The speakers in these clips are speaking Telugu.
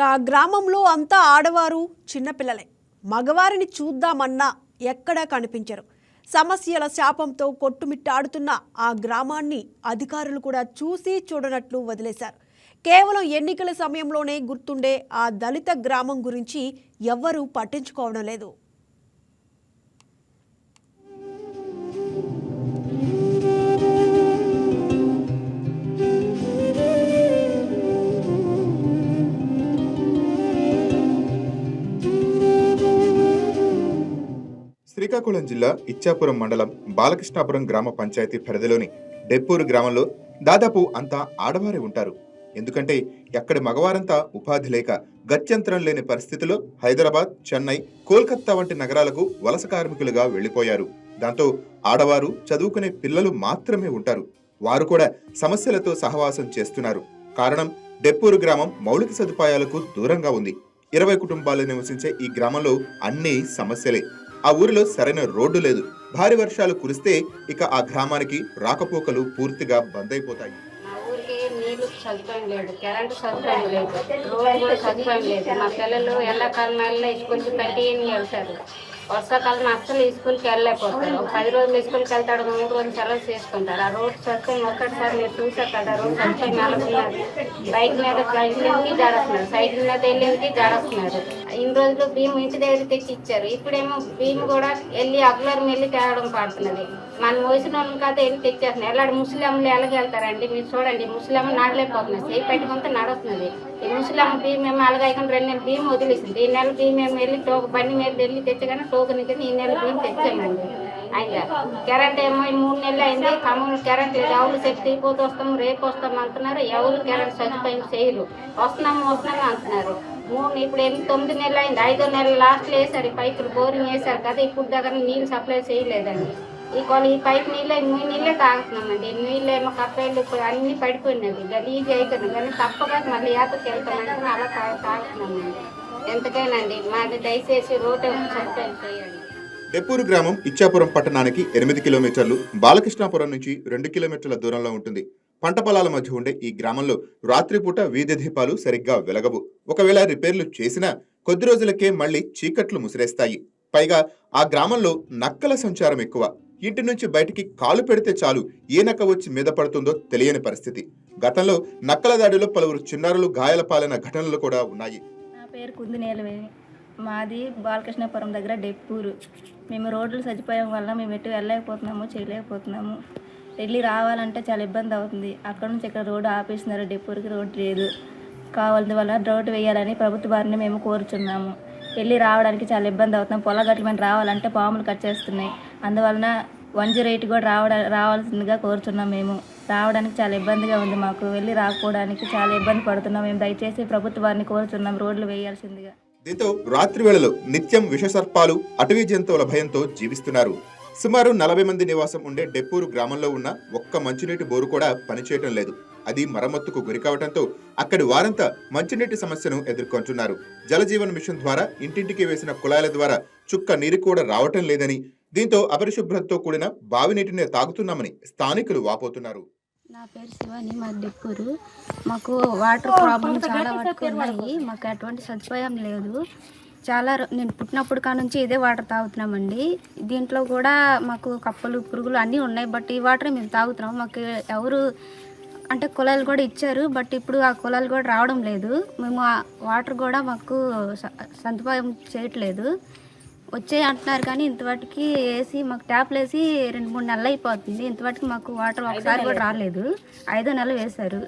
ఆ గ్రామంలో అంతా ఆడవారు చిన్నపిల్లలే. మగవారిని చూద్దామన్నా ఎక్కడా కనిపించరు. సమస్యల శాపంతో కొట్టుమిట్టాడుతున్న ఆ గ్రామాన్ని అధికారులు కూడా చూసి చూడనట్లు వదిలేశారు. కేవలం ఎన్నికల సమయంలోనే గుర్తుండే ఆ దళిత గ్రామం గురించి ఎవ్వరూ పట్టించుకోవడం లేదు. శ్రీకాకుళం జిల్లా ఇచ్చాపురం మండలం బాలకృష్ణాపురం గ్రామ పంచాయతీ పరిధిలోని డెప్పూరు గ్రామంలో దాదాపు అంతా ఆడవారే ఉంటారు. ఎందుకంటే ఎక్కడి మగవారంతా ఉపాధి లేక గత్యంతరం లేని పరిస్థితిలో హైదరాబాద్ చెన్నై కోల్కత్తా వంటి నగరాలకు వలస కార్మికులుగా వెళ్ళిపోయారు దాంతో ఆడవారు చదువుకునే పిల్లలు మాత్రమే ఉంటారు. వారు కూడా సమస్యలతో సహవాసం చేస్తున్నారు. కారణం డెప్పూరు గ్రామం మౌలిక సదుపాయాలకు దూరంగా ఉంది. ఇరవై కుటుంబాలు నివసించే ఈ గ్రామంలో అన్ని సమస్యలే. ఆ ఊరిలో సరైన రోడ్డు లేదు. భారీ వర్షాలు కురిస్తే ఇక ఆ గ్రామానికి రాకపోకలు పూర్తిగా బంద్ అయిపోతాయి మా సదుపాయం లేదు కరెంటు సదుపాయం లేదు రోడ్డు కూడా సదుపాయం లేదు. మా పిల్లలు ఎండాకాలం స్కూల్కి కంటిన్యూ వెళ్తారు. వర్షాకాలం అస్సలు స్కూల్కి వెళ్ళలేకపోతారు. ఒక పది రోజులు స్కూల్కి వెళ్తాడు మూడు రోజులు సెలవు చేసుకుంటారు. ఆ రోడ్డు సదుపాయం ఒక్కటిసారి మీరు చూసారు కదా రోడ్డు సదుపాయం నెలకొన్నారు బైక్ మీద వెళ్ళేందుకు జాడేస్తున్నారు సైకిల్ మీద వెళ్ళేందుకు జాడేస్తున్నారు ఇన్ని రోజులు భీమ్ ఇంటి దగ్గర తెచ్చి ఇచ్చారు ఇప్పుడేమో భీమ్ కూడా వెళ్ళి అగ్లర్ వెళ్ళి తేవడం పడుతున్నది. మన మోసిన వాళ్ళని కాదు వెళ్ళి తెచ్చేస్తున్నారు ఎలాంటి ముస్లింలు ఎలాగ వెళ్తారండి మీరు చూడండి ముస్లిం నడలేకపోతున్నారు చేయి పెట్టుకుంటే నడుస్తుంది ఈ ముస్లిం భీమ్ ఏమో అలాగైకుండా రెండు నెలలు భీమ్ వదిలేసింది. ఈ నెల భీమ్ ఏమో వెళ్ళి టోక బండి మీద వెళ్ళి తెచ్చగానే టోకెన్ ఇచ్చి ఈ నెల భీమ్ తెచ్చామండి. అయిందా కరెంట్ ఏమో మూడు నెలలు అయింది. కమ్యూనిటీ కరెంట్ లేదు. ఎవరు సెట్ అయిపోతూ వస్తాము రేపు వస్తాము అంటున్నారు. ఎవరు కరెంట్ సదుపాయం చేయరు. వస్తున్నాము వస్తున్నాము అంటున్నారు. మూడు ఇప్పుడు ఎనిమిది తొమ్మిది నెలలు అయింది. ఐదో నెలలు లాస్ట్లో వేసారు ఈ పైపులు. బోరింగ్ వేసారు కదా ఇప్పుడు దగ్గర నీళ్ళు సప్లై చేయలేదండి. ఈ కొల ఈ పైప్ నీళ్ళే మీ నీళ్ళే తాగుతున్నామండి. నీళ్ళు ఏమో కప్పలు ఇప్పుడు అన్నీ పడిపోయినవి గలీజ్ అయిపోయింది. కానీ తప్పక మళ్ళీ యాతకి వెళ్తామంటే అలా తాగుతున్నామండి. ఎంతకైనా అండి మాది దయచేసి రోడ్డు సదుపాయం చేయండి. డెప్పూరు గ్రామం ఇచ్చాపురం పట్టణానికి ఎనిమిది కిలోమీటర్లు బాలకృష్ణాపురం నుంచి రెండు కిలోమీటర్ల దూరంలో ఉంటుంది. పంట పొలాల మధ్య ఉండే ఈ గ్రామంలో రాత్రిపూట వీధి దీపాలు సరిగ్గా వెలగవు. ఒకవేళ రిపేర్లు చేసినా కొద్ది రోజులకే మళ్ళీ చీకట్లు ముసిరేస్తాయి. పైగా ఆ గ్రామంలో నక్కల సంచారం ఎక్కువ. ఇంటి నుంచి బయటికి కాలు పెడితే చాలు ఏ నక్క వచ్చి మీద పడుతుందో తెలియని పరిస్థితి. గతంలో నక్కల దాడిలో పలువురు చిన్నారులు గాయాల పాలైన ఘటనలు కూడా ఉన్నాయి. నా పేరు కుందినేలవే మాది బాలకృష్ణపురం దగ్గర డెప్పూరు. మేము రోడ్లు చచ్చిపోయడం వల్ల మేము ఎటు వెళ్ళలేకపోతున్నాము చేయలేకపోతున్నాము. వెళ్ళి రావాలంటే చాలా ఇబ్బంది అవుతుంది. అక్కడ నుంచి ఇక్కడ రోడ్డు ఆపేస్తున్నారు డెప్పూరుకి రోడ్డు లేదు. కావాలని వల్ల రోడ్డు వేయాలని ప్రభుత్వ వారిని మేము కోరుచున్నాము. వెళ్ళి రావడానికి చాలా ఇబ్బంది అవుతున్నాం. పొలగట్ల మేము రావాలంటే పాములు కట్ చేస్తున్నాయి. అందువలన వన్ జీరో ఎయిట్ కూడా రావడ రావాల్సిందిగా కోరుచున్నాం మేము. రావడానికి చాలా ఇబ్బందిగా ఉంది మాకు. వెళ్ళి రాకపోవడానికి చాలా ఇబ్బంది పడుతున్నాం. మేము దయచేసి ప్రభుత్వ వారిని కోరుచున్నాం. రోడ్లు వేయాల్సిందిగా. దీంతో రాత్రి వేళలో నిత్యం విషసర్పాలు అటవీ జంతువుల భయంతో జీవిస్తున్నారు. సుమారు నలభై మంది నివాసం ఉండే డెప్పూరు గ్రామంలో ఉన్న ఒక్క మంచినీటి బోరు కూడా పనిచేయటం లేదు. అది మరమ్మత్తుకు గురికావడంతో అక్కడి వారంతా మంచినీటి సమస్యను ఎదుర్కొంటున్నారు. జలజీవన్ మిషన్ ద్వారా ఇంటింటికి వేసిన కుళాయిల ద్వారా చుక్క నీరు కూడా రావటం లేదని దీంతో అపరిశుభ్రతతో కూడిన బావి నీటిని తాగుతున్నామని స్థానికులు వాపోతున్నారు. నా పేరు శివాని మా డిప్పూరు. మాకు వాటర్ ప్రాబ్లం చాలా వరకు ఉన్నాయి మాకు ఎటువంటి సదుపాయం లేదు. చాలా రో- నేను పుట్టినప్పుడు కా నుంచి ఇదే వాటర్ తాగుతున్నామండి. దీంట్లో కూడా మాకు కప్పలు పురుగులు అన్నీ ఉన్నాయి. బట్ ఈ వాటర్ మేము తాగుతున్నాం. మాకు ఎవరు అంటే కులాలు కూడా ఇచ్చారు. బట్ ఇప్పుడు ఆ కులాలు కూడా రావడం లేదు. మేము ఆ వాటర్ కూడా మాకు స- సదుపాయం చేయట్లేదు. వచ్చాయి అంటున్నారు కానీ ఇంతవాటికి వేసి మాకు ట్యాప్లు వేసి రెండు మూడు నెలలు అయిపోతుంది. ఇంతవాటికి మాకు వాటర్ ఒకసారి కూడా రాలేదు. ఐదో నెలలు వేశారు.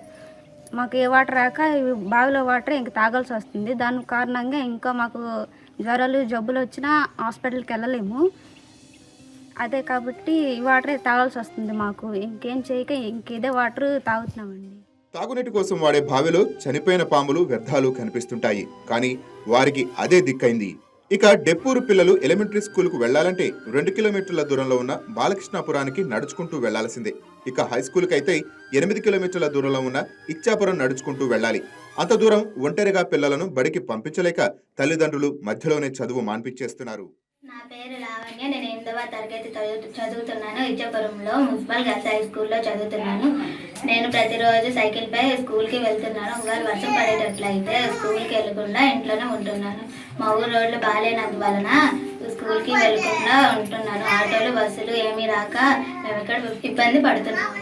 మాకు ఏ వాటర్ రాక బావిలో వాటర్ ఇంక తాగాల్సి వస్తుంది. దాని కారణంగా ఇంకా మాకు జ్వరాలు జబ్బులు వచ్చినా హాస్పిటల్కి వెళ్ళలేము. అదే కాబట్టి ఈ వాటరే తాగాల్సి వస్తుంది మాకు. ఇంకేం చేయక ఇంకేదే వాటర్ తాగుతున్నామండి. తాగునీటి కోసం వాడే బావిలో చనిపోయిన పాములు వ్యర్థాలు కనిపిస్తుంటాయి. కానీ వారికి అదే దిక్కైంది. ఇక డెప్పూరు పిల్లలు ఎలిమెంటరీ స్కూల్కు వెళ్ళాలంటే రెండు కిలోమీటర్ల దూరంలో ఉన్న బాలకృష్ణాపురానికి నడుచుకుంటూ వెళ్ళాల్సిందే ఇక హై స్కూల్కి అయితే ఎనిమిది కిలోమీటర్ల దూరంలో ఉన్న ఇచ్చాపురం నడుచుకుంటూ వెళ్ళాలి. అంత దూరం ఒంటరిగా పిల్లలను బడికి పంపించలేక తల్లిదండ్రులు మధ్యలోనే చదువు మాన్పించేస్తున్నారు. నా పేరు లావణ్య. నేను ఎనిమిదవ తరగతి చదువు చదువుతున్నాను. ఇచ్చాపురంలో మున్సిపల్ గర్ల్స్ హై స్కూల్లో చదువుతున్నాను. నేను ప్రతిరోజు సైకిల్పై స్కూల్కి వెళ్తున్నాను. ఒకవేళ వర్షం పడేటట్లయితే స్కూల్కి వెళ్ళకుండా ఇంట్లోనే ఉంటున్నాను. మా ఊరు రోడ్లు బాగాలేనందువలన స్కూల్కి వెళ్ళకుండా ఉంటున్నాను. ఆటోలు బస్సులు ఏమీ రాక మేము ఇక్కడ ఇబ్బంది పడుతున్నాము.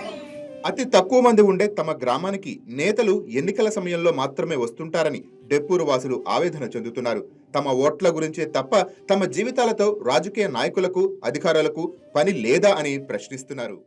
అతి తక్కువ మంది ఉండే తమ గ్రామానికి నేతలు ఎన్నికల సమయంలో మాత్రమే వస్తుంటారని డెప్పూరు వాసులు ఆవేదన చెందుతున్నారు. తమ ఓట్ల గురించే తప్ప తమ జీవితాలతో రాజకీయ నాయకులకు అధికారులకు పని లేదా అని ప్రశ్నిస్తున్నారు.